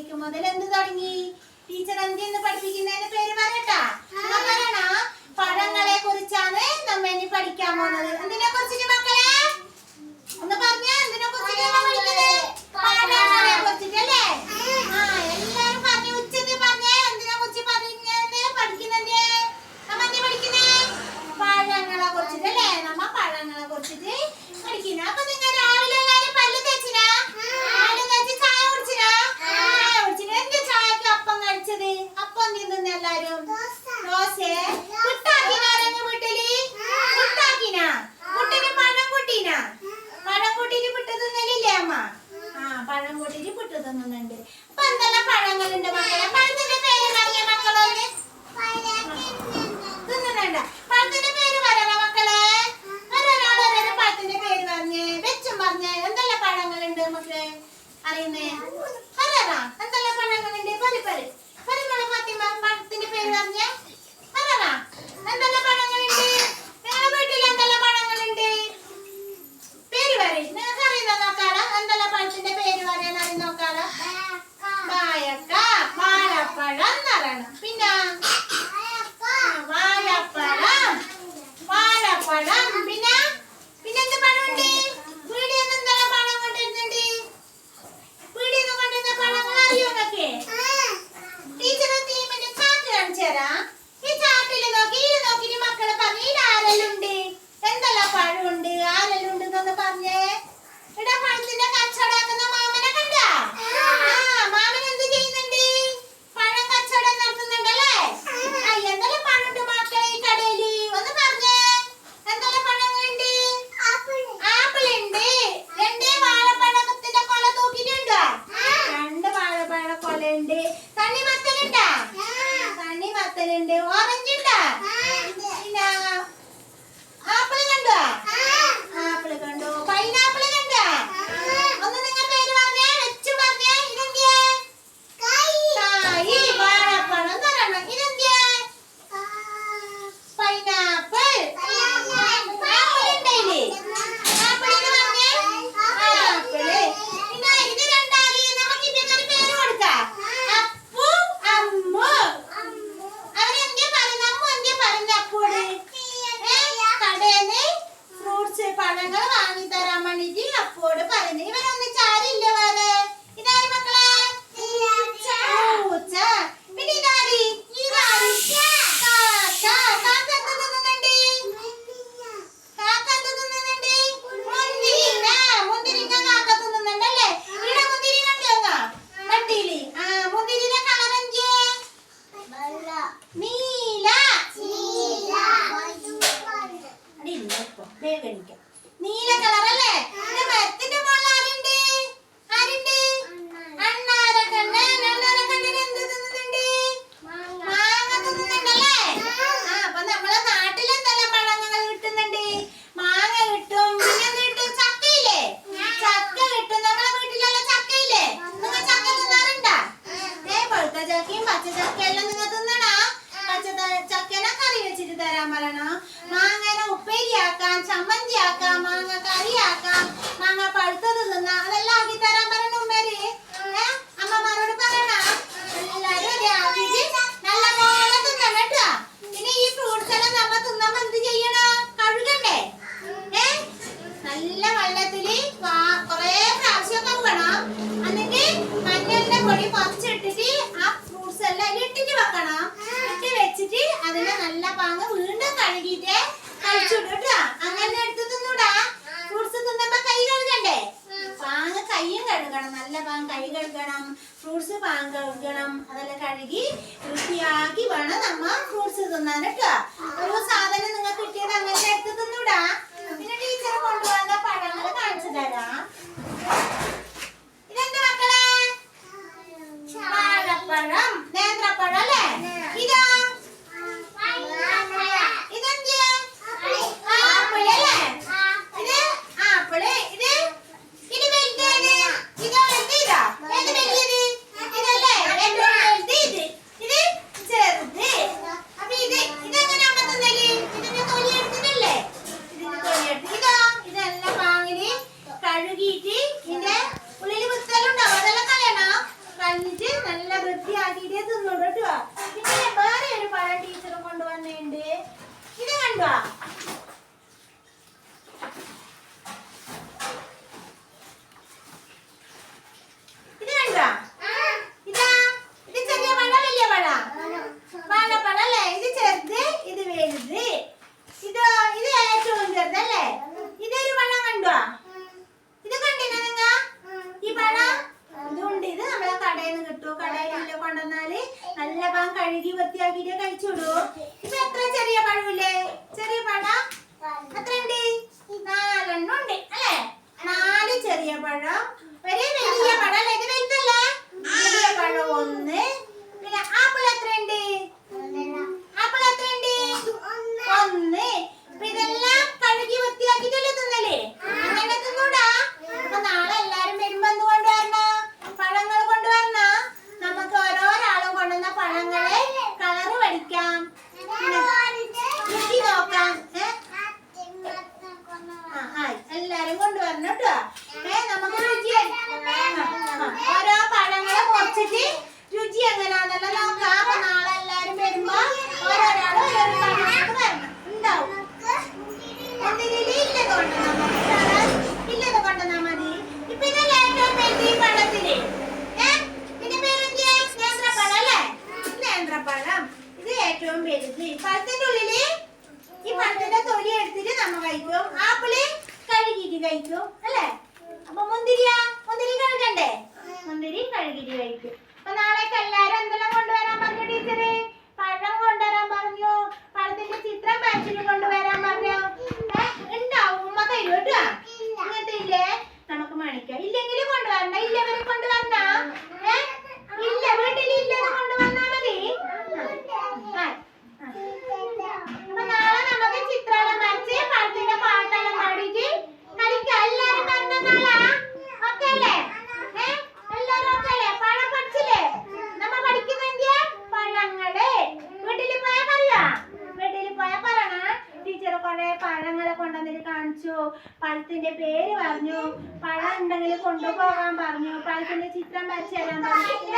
ലേക്ക് മുതൽ എന്ത് തുടങ്ങി ടീച്ചർ എന്തിന്ന് പഠിപ്പിക്കുന്നതിന്റെ പേര് പറയട്ടാ. പറയണ പഴങ്ങളെ കുറിച്ചാണ് നമ്മൾ ഇനി പഠിക്കാൻ പോകുന്നത്. എന്തിനെ കുറിച്ചിട്ട് മക്കളെ പഴം പൊട്ടിച്ച് പുട്ട് തിന്നുന്നുണ്ട് അപ്പൊ എന്തെല്ലാം പഴങ്ങളുണ്ട് മക്കളെ? പഴത്തിന്റെ പേര് അറിയാം മക്കളെ തിന്നുന്നുണ്ട്. പഴത്തിന്റെ പേര് പറയണ മക്കളെ? ഒരാളോട് ഒരാളെ പഴത്തിന്റെ പേര് പറഞ്ഞേ. വെച്ചും പറഞ്ഞേ. എന്തെല്ലാം പഴങ്ങളുണ്ട് മക്കളെ? അറിയുന്നേ? പറയാ എന്തെല്ലാം പഴങ്ങളുണ്ട്? പരി പരി പരിമള ഫാത്തിമ പഴത്തിന്റെ പേര് പറഞ്ഞേ. സാധനങ്ങൾ വാങ്ങിത്തരാൻ വേണ്ടിട്ട് അപ്പോട് പറഞ്ഞു ¡Mira que la കഴുകിയിട്ട് കഴിച്ചുവിടും കേട്ടോ. അങ്ങനെ ഫ്രൂട്ട്സ് തിന്നുമ്പോ കൈ കഴുകണ്ടേ? പാങ് കൈയും കഴുകണം. നല്ല പാങ് കൈ കഴുകണം. ഫ്രൂട്ട്സ് പാങ് കഴുകണം. അതെല്ലാം കഴുകി വൃത്തിയാക്കി വേണം നമ്മ ഫ്രൂട്ട്സ് തിന്നാൻ ഒരു സാധനം നിങ്ങൾക്ക് കിട്ടിയത് അങ്ങനെ എടുത്ത് തിന്നൂടാ. হবে Thank you. പഴങ്ങളെ കൊണ്ടുവന്നിട്ട് കാണിച്ചു. പഴത്തിന്റെ പേര് പറഞ്ഞു. പഴം ഉണ്ടെങ്കിൽ കൊണ്ടുപോകാൻ പറഞ്ഞു. പഴത്തിന്റെ ചിത്രം വരച്ചു തരാൻ പറഞ്ഞു.